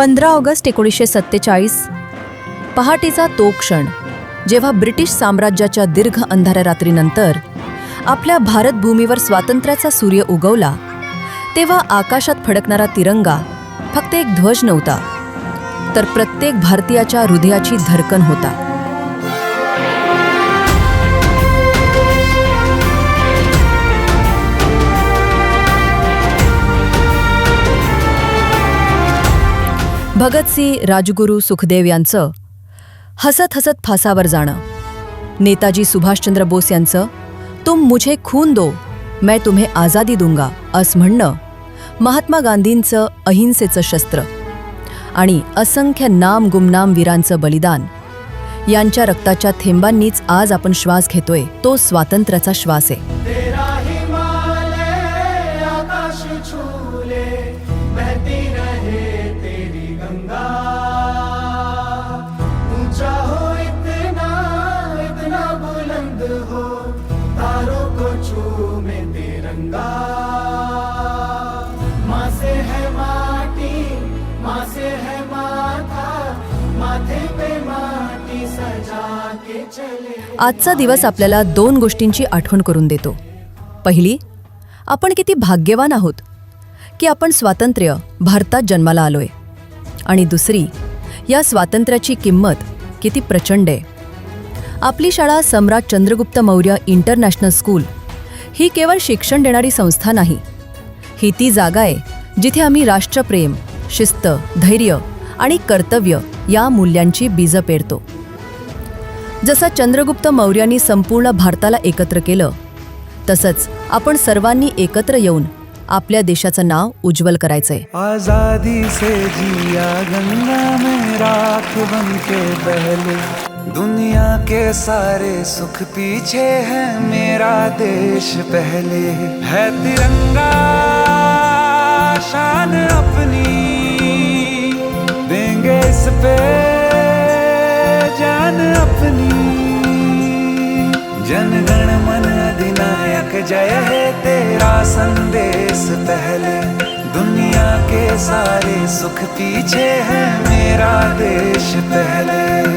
पंधरा ऑगस्ट एकोणीसशे सत्तेचाळीस. पहाटेचा तो क्षण जेव्हा ब्रिटिश साम्राज्याच्या दीर्घ अंधाऱ्या रात्रीनंतर आपल्या भारतभूमीवर स्वातंत्र्याचा सूर्य उगवला तेव्हा आकाशात फडकणारा तिरंगा फक्त एक ध्वज नव्हता तर प्रत्येक भारतीयाच्या हृदयाची धडकन होता. भगतसिंग राजगुरू सुखदेव यांचं हसत हसत फासावर जाणं. नेताजी सुभाषचंद्र बोस यांचं तुम मुझे खून दो मैं तुम्हे आझादी दूंगा असं म्हणणं महात्मा गांधींचं अहिंसेचं शस्त्र. आणि असंख्य नाम गुमनाम वीरांचं बलिदान. यांच्या रक्ताच्या थेंबांनीच आज आपण श्वास घेतोय तो स्वातंत्र्याचा श्वास आहे. चूमे तिरंगा। माँ से है माटी माँ से है माथा माथे पे माटी सजा के चले। आजचा दिवस आपल्याला दोन गोष्टींची आठवण करून देतो. पहिली आपण किती भाग्यवान आहोत की आपण स्वातंत्र्य भारतात जन्माला आलोय. आणि दुसरी या स्वातंत्र्याची किंमत किती प्रचंड आहे. आपली शाळा सम्राट चंद्रगुप्त मौर्य इंटरनॅशनल स्कूल ही केवळ शिक्षण देणारी संस्था नाही. ही ती जागा आहे जिथे आम्ही राष्ट्रप्रेम शिस्त धैर्य आणि कर्तव्य या मूल्यांची बीजं पेरतो. जसं चंद्रगुप्त मौर्यांनी संपूर्ण भारताला एकत्र केलं तसंच आपण सर्वांनी एकत्र येऊन आपल्या देशाचं नाव उज्ज्वल करायचंय. आजादी से जिया गंगा में राख बन के बहले. दुनिया के सारे सुख पीछे है मेरा देश पहले है तिरंगा, शान अपनी। देंगे इस पे जान अपनी। जनगण मन अधिनायक जय है तेरा संदेश पहले। दुनिया के सारे सुख पीछे है मेरा देश पहले।